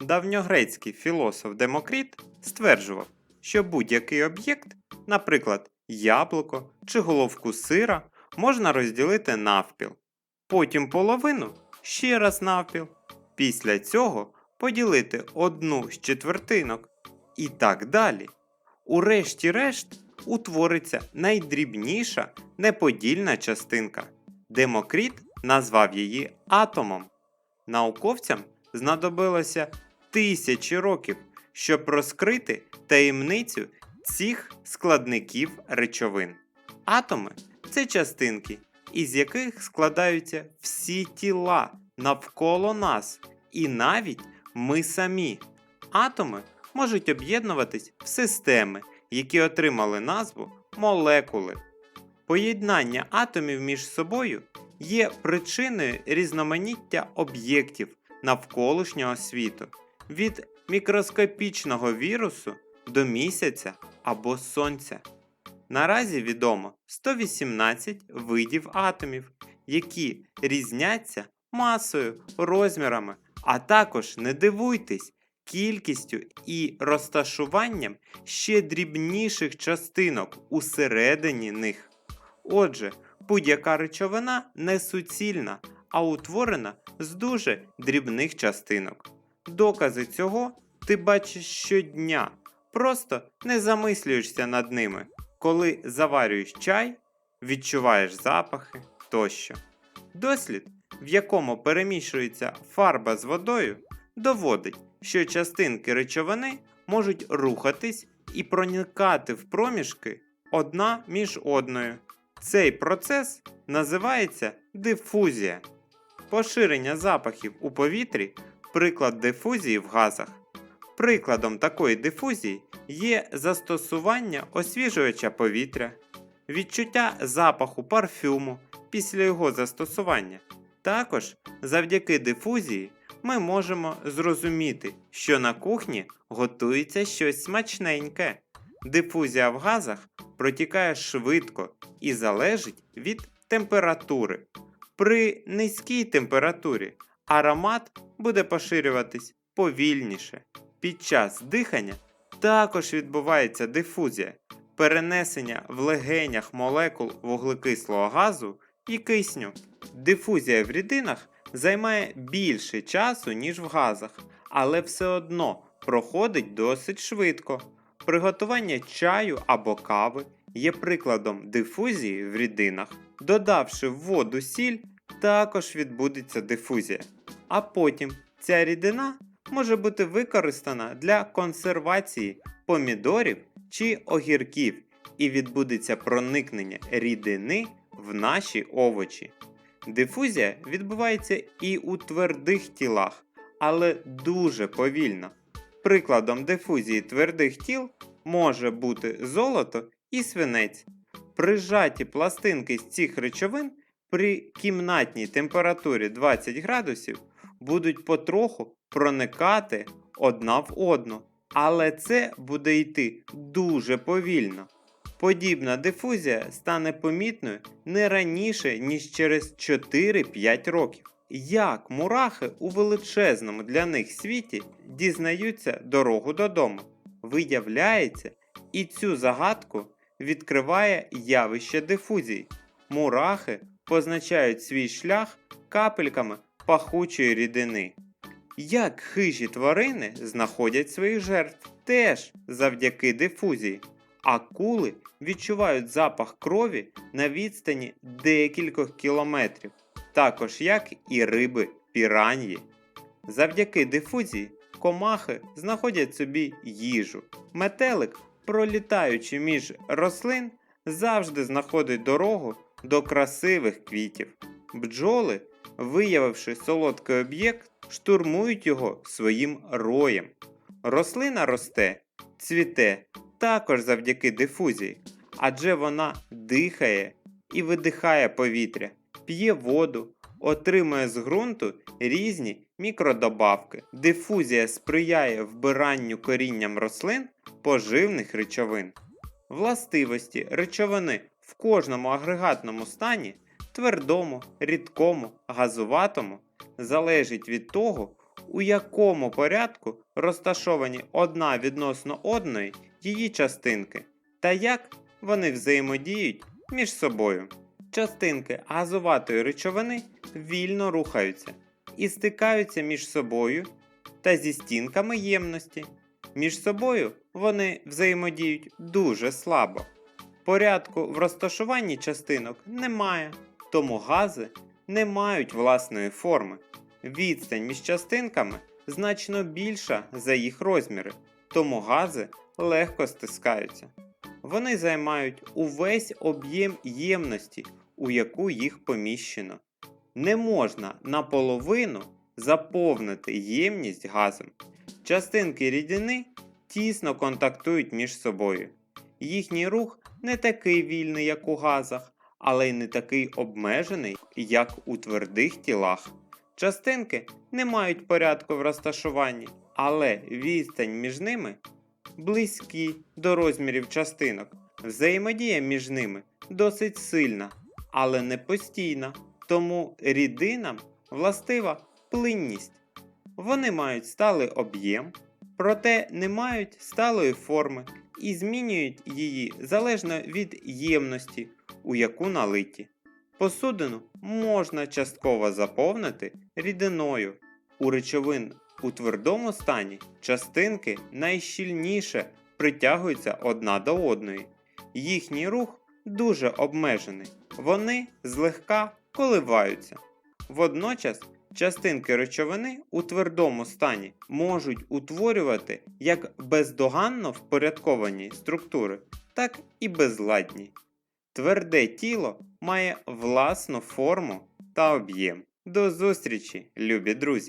Давньогрецький філософ Демокріт стверджував, що будь-який об'єкт, наприклад, яблуко чи головку сира, можна розділити навпіл, потім половину ще раз навпіл, після цього поділити одну з четвертинок і так далі. Урешті-решт утвориться найдрібніша неподільна частинка. Демокріт назвав її атомом. Науковцям знадобилося тисячі років, щоб розкрити таємницю цих складників речовин. Атоми це частинки, із яких складаються всі тіла навколо нас, і навіть ми самі. Атоми можуть об'єднуватись в системи, які отримали назву молекули. Поєднання атомів між собою є причиною різноманіття об'єктів навколишнього світу від мікроскопічного вірусу до місяця або сонця. Наразі відомо 118 видів атомів, які різняться масою, розмірами, а також не дивуйтесь кількістю і розташуванням ще дрібніших частинок усередині них. Отже, будь-яка речовина не суцільна, а утворена з дуже дрібних частинок. Докази цього ти бачиш щодня, просто не замислюєшся над ними, коли заварюєш чай, відчуваєш запахи тощо. Дослід, в якому перемішується фарба з водою, доводить, що частинки речовини можуть рухатись і проникати в проміжки одна між одною. Цей процес називається дифузія. Поширення запахів у повітрі приклад дифузії в газах. Прикладом такої дифузії є застосування освіжувача повітря, відчуття запаху парфюму після його застосування. Також завдяки дифузії ми можемо зрозуміти, що на кухні готується щось смачненьке. Дифузія в газах протікає швидко і залежить від температури. При низькій температурі аромат буде поширюватись повільніше. Під час дихання також відбувається дифузія, перенесення в легенях молекул вуглекислого газу і кисню. Дифузія в рідинах займає більше часу, ніж в газах, але все одно проходить досить швидко. Приготування чаю або кави є прикладом дифузії в рідинах. Додавши в воду сіль, також відбудеться дифузія. А потім ця рідина може бути використана для консервації помідорів чи огірків, і відбудеться проникнення рідини в наші овочі. Дифузія відбувається і у твердих тілах, але дуже повільно. Прикладом дифузії твердих тіл може бути золото і свинець. Прижаті пластинки з цих речовин при кімнатній температурі 20 градусів будуть потроху проникати одна в одну, але це буде йти дуже повільно. Подібна дифузія стане помітною не раніше, ніж через 4-5 років. Як мурахи у величезному для них світі дізнаються дорогу додому? Виявляється, і цю загадку відкриває явище дифузії. Мурахи позначають свій шлях капельками пахучої рідини. Як хижі тварини знаходять своїх жертв теж завдяки дифузії. Акули відчувають запах крові на відстані декількох кілометрів, також як і риби піраньї. Завдяки дифузії комахи знаходять собі їжу. Метелик, пролітаючи між рослин, завжди знаходить дорогу до красивих квітів. Бджоли, виявивши солодкий об'єкт, штурмують його своїм роєм. Рослина росте, цвіте також завдяки дифузії, адже вона дихає і видихає повітря, п'є воду, отримує з ґрунту різні мікродобавки. Дифузія сприяє вбиранню корінням рослин поживних речовин. Властивості речовини в кожному агрегатному стані твердому, рідкому, газуватому залежить від того, у якому порядку розташовані одна відносно одної її частинки та як вони взаємодіють між собою. Частинки газуватої речовини вільно рухаються і стикаються між собою та зі стінками ємності. Між собою вони взаємодіють дуже слабо. Порядку в розташуванні частинок немає, тому гази не мають власної форми. Відстань між частинками значно більша за їх розміри, тому гази легко стискаються. Вони займають увесь об'єм ємності, у яку їх поміщено. Не можна наполовину заповнити ємність газом. Частинки рідини тісно контактують між собою. Їхній рух не такий вільний, як у газах, але й не такий обмежений, як у твердих тілах. Частинки не мають порядку в розташуванні, але відстань між ними близькі до розмірів частинок. Взаємодія між ними досить сильна, але не постійна, тому рідинам властива плинність. Вони мають сталий об'єм, проте не мають сталої форми і змінюють її залежно від ємності, у яку налиті. Посудину можна частково заповнити рідиною. У речовин у твердому стані частинки найщільніше притягуються одна до одної. Їхній рух дуже обмежений, вони злегка коливаються. Водночас частинки речовини у твердому стані можуть утворювати як бездоганно впорядковані структури, так і безладні. Тверде тіло має власну форму та об'єм. До зустрічі, любі друзі!